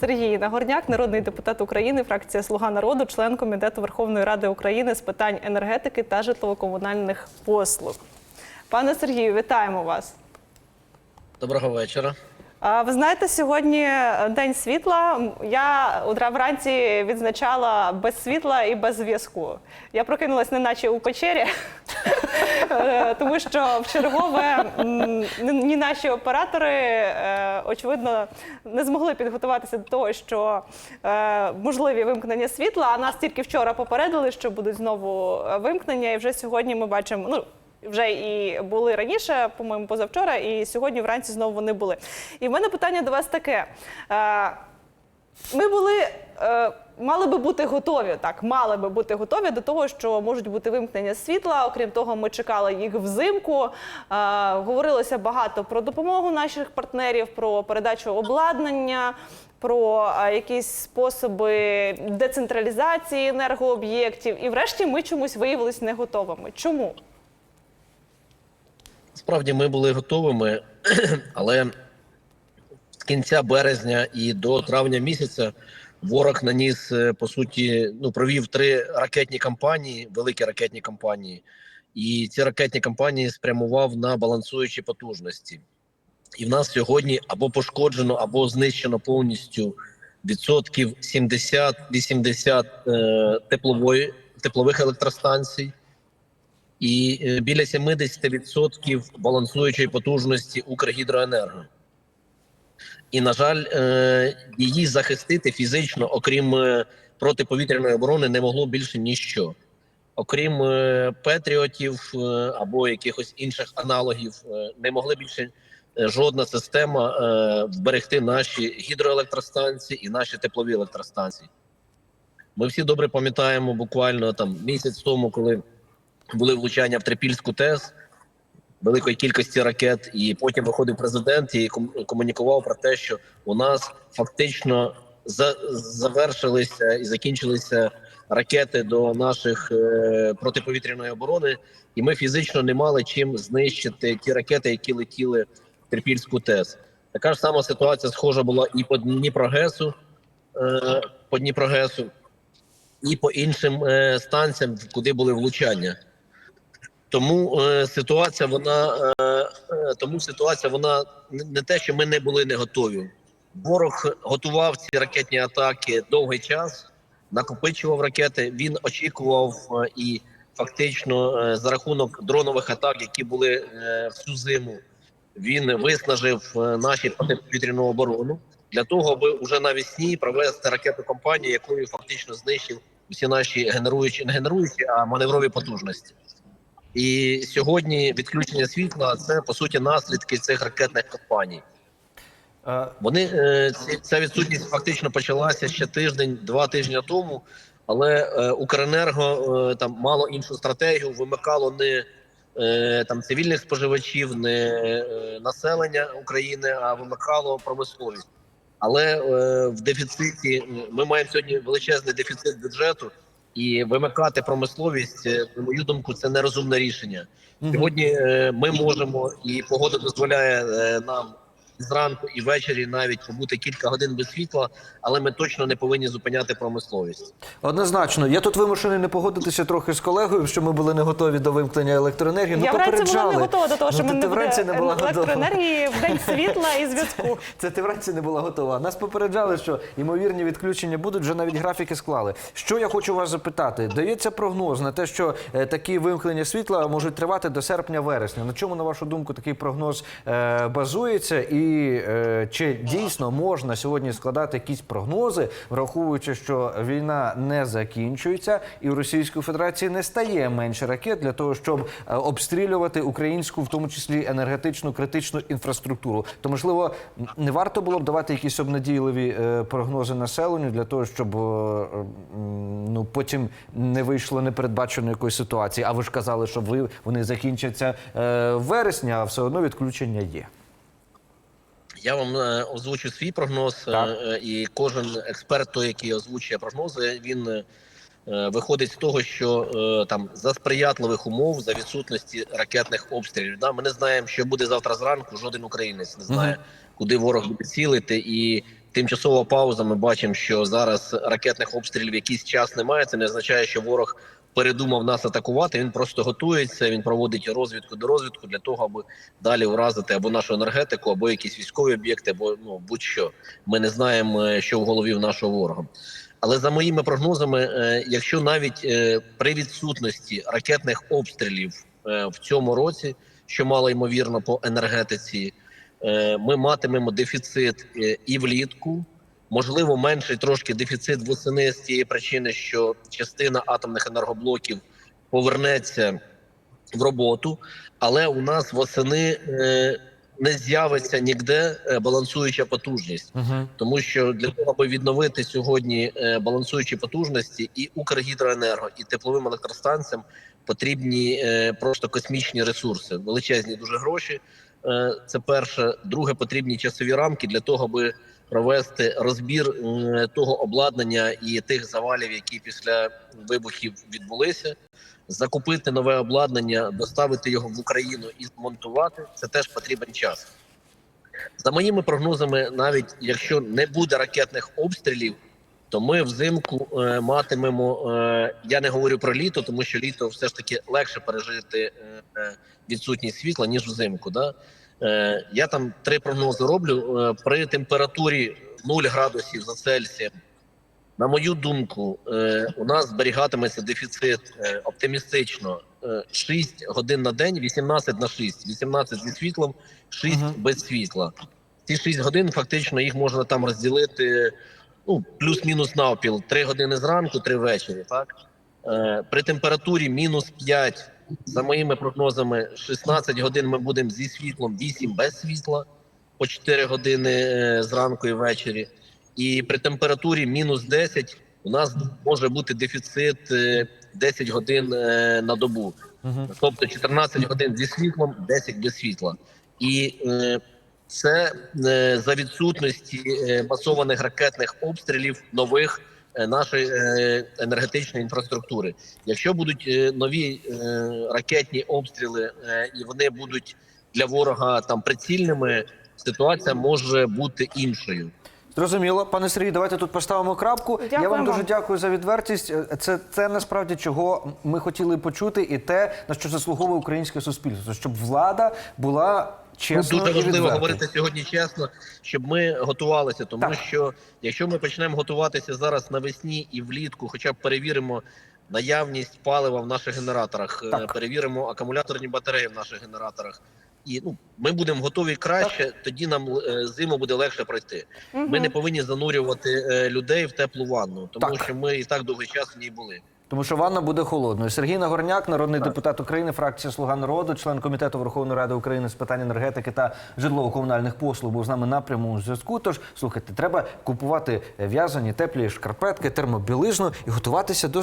Сергій Нагорняк, народний депутат України, фракція Слуга народу, член комітету Верховної Ради України з питань енергетики та житлово-комунальних послуг. Пане Сергію, вітаємо вас. Доброго вечора. Ви знаєте, сьогодні день світла. Я вранці відзначала без світла і без зв'язку. Я прокинулась неначе у печері, Е, тому що в чергове ні наші оператори, е, очевидно, не змогли підготуватися до того, що е, можливі вимкнення світла. А нас тільки вчора попередили, що будуть знову е, вимкнення, і вже сьогодні ми бачимо. Ну, вже і були раніше, по-моєму, позавчора, і сьогодні вранці знову вони були. І в мене питання до вас таке. Е, Ми були, е, мали би бути готові, так, мали би бути готові до того, що можуть бути вимкнення світла. Окрім того, ми чекали їх взимку. Е, Говорилося багато про допомогу наших партнерів, про передачу обладнання. Про якісь способи децентралізації енергооб'єктів, і врешті ми чомусь виявилися не готовими. Чому? Справді ми були готовими, але з кінця березня і до травня місяця ворог наніс е, по суті, ну провів три ракетні кампанії, великі ракетні кампанії, і ці ракетні кампанії спрямував на балансуючі потужності. І в нас сьогодні або пошкоджено, або знищено повністю відсотків 70-80 е, теплової теплових електростанцій. І е, біля 70% балансуючої потужності Укргідроенерго. І, на жаль, е, її захистити фізично, окрім е, протиповітряної оборони, не могло більше ніщо. Окрім патріотів е, або якихось інших аналогів, не могли більше жодна система вберегти наші гідроелектростанції і наші теплові електростанції. Ми всі добре пам'ятаємо буквально там місяць тому, коли були влучання в Трипільську ТЕС великої кількості ракет, і потім виходив президент і комунікував про те, що у нас фактично за- завершилися і закінчилися ракети до наших е, протиповітряної оборони, і ми фізично не мали чим знищити ті ракети, які летіли в Трипільську ТЕС. Така ж сама ситуація схожа була і по Дніпрогесу, е, по Дніпрогесу, і по іншим е, станціям, куди були влучання. Тому е, ситуація вона е, е, тому ситуація вона не те, що ми не були не готові. Ворог готував ці ракетні атаки довгий час, накопичував ракети. Він очікував е, і фактично е, за рахунок дронових атак, які були е, всю зиму. Він виснажив е, наші протиповітряну оборону для того, аби вже навесні провести ракетну кампанію, якою фактично знищив усі наші генеруючі не генеруючі, а маневрові потужності. І сьогодні відключення світла це по суті наслідки цих ракетних кампаній. Е, Вони е, ці- ця відсутність фактично почалася ще тиждень, два тижні тому. Але е, Укренерго е, там мало іншу стратегію, вимикало не там цивільних споживачів, не населення України, а вимикало промисловість. Але в дефіциті ми маємо сьогодні величезний дефіцит бюджету, і вимикати промисловість, е, на мою думку, це нерозумне рішення. Сьогодні е, ми можемо, і погода дозволяє е, нам зранку і ввечері навіть побути кілька годин без світла, але ми точно не повинні зупиняти промисловість. Однозначно, я тут вимушений не погодитися трохи з колегою, що ми були не готові до вимкнення електроенергії. Я ну, вранці була попереджали. не готова до того, що ну, в мене ти не вранці не була готова. електроенергії в день світла і зв'язку. Це ти вранці не була готова. Нас попереджали, що ймовірні відключення будуть, вже навіть графіки склали. Що я хочу вас запитати? Дається прогноз на те, що е, такі вимкнення світла можуть тривати до серпня-вересня. На чому, на вашу думку, такий прогноз е, базується? І е, чи дійсно можна сьогодні складати якісь прогнози, враховуючи, що війна не закінчується, і в Російської Федерації не стає менше ракет для того, щоб е, обстрілювати українську, в тому числі енергетичну критичну інфраструктуру. То можливо не варто було б давати якісь обнадійливі е, прогнози населенню для того, щоб ну потім не вийшло непередбаченої якоїсь ситуації. А ви ж казали, що ви вони закінчаться вересня, а все одно відключення є. Я вам е, озвучу свій прогноз, е, Так. е, і кожен експерт, той, який озвучує прогнози, він виходить з того, що там за сприятливих умов, за відсутності ракетних обстрілів. Да, ми не знаємо, що буде завтра зранку. Жоден українець не знає, куди ворог буде цілити, і тимчасова пауза. Ми бачимо, що зараз ракетних обстрілів якийсь час немає. Це не означає, що ворог передумав нас атакувати. Він просто готується. Він проводить розвідку до розвідку для того, аби далі уразити або нашу енергетику, або якісь військові об'єкти, або ну будь-що. Ми не знаємо, е, що в голові в нашого ворога. Але за моїми прогнозами, е, якщо навіть е, при відсутності ракетних обстрілів в цьому році, що мало ймовірно по енергетиці, ми матимемо дефіцит і влітку. Можливо, менший трошки дефіцит восени з тієї причини, що частина атомних енергоблоків повернеться в роботу, але у нас восени е, не з'явиться ніде е, балансуюча потужність. Угу. Тому що для того, аби відновити сьогодні е, балансуючі потужності, і Укргідроенерго, і тепловим електростанціям потрібні просто космічні ресурси, величезні дуже гроші. Це перше. Друге, потрібні часові рамки для того, аби провести розбір е, того обладнання і тих завалів, які після вибухів відбулися. Закупити нове обладнання, доставити його в Україну і змонтувати це теж потрібен час. За моїми прогнозами, навіть якщо не буде ракетних обстрілів, то ми взимку е, матимемо. Е, я не говорю про літо, тому що літо все ж таки легше пережити е, е, відсутність світла ніж взимку. Да? Е, я там три прогнози роблю е, при температурі 0 градусів за Цельсієм. На мою думку, е, у нас зберігатиметься дефіцит оптимістично е, 6 годин на день, 18 на 6, 18 зі світлом, 6 Ага. без світла. Ці 6 годин фактично їх можна там розділити ну, плюс-мінус навпіл. 3 години зранку, 3 ввечері. Так? Е, при температурі мінус 5, за моїми прогнозами, 16 годин ми будемо зі світлом, 8 без світла, по 4 години е, зранку і ввечері. І при температурі мінус 10 у нас може бути дефіцит е, 10 годин е, на добу. Тобто 14 годин зі світлом, 10 без світла. І це за відсутності масованих ракетних обстрілів нових нашої е, енергетичної інфраструктури. Якщо будуть е, нові е, ракетні обстріли е, і вони будуть для ворога там прицільними, ситуація може бути іншою. Зрозуміло, пане Сергій, давайте тут поставимо крапку. Я Дякую вам дуже дякую за відвертість. Е, Це насправді чого ми хотіли почути, і те на що заслуговує українське суспільство, щоб влада була Ну, дуже і важливо говорити сьогодні чесно, щоб ми готувалися. Тому Так. що якщо ми почнемо готуватися зараз навесні і влітку, хоча б перевіримо наявність палива в наших генераторах, е, Так. перевіримо акумуляторні батареї в наших генераторах. І ну ми будемо готові краще, тоді нам е, зиму буде легше пройти. Ми не повинні занурювати е, людей в теплу ванну, тому Так. що ми і так довгий час в ній були. Тому що ванна буде холодною. Сергій Нагорняк, народний депутат України, фракція Слуга народу, член комітету Верховної Ради України з питань енергетики та житлово-комунальних послуг, був з нами напряму зв'язку. Тож слухайте, треба купувати в'язані теплі шкарпетки, термобілизну і готуватися до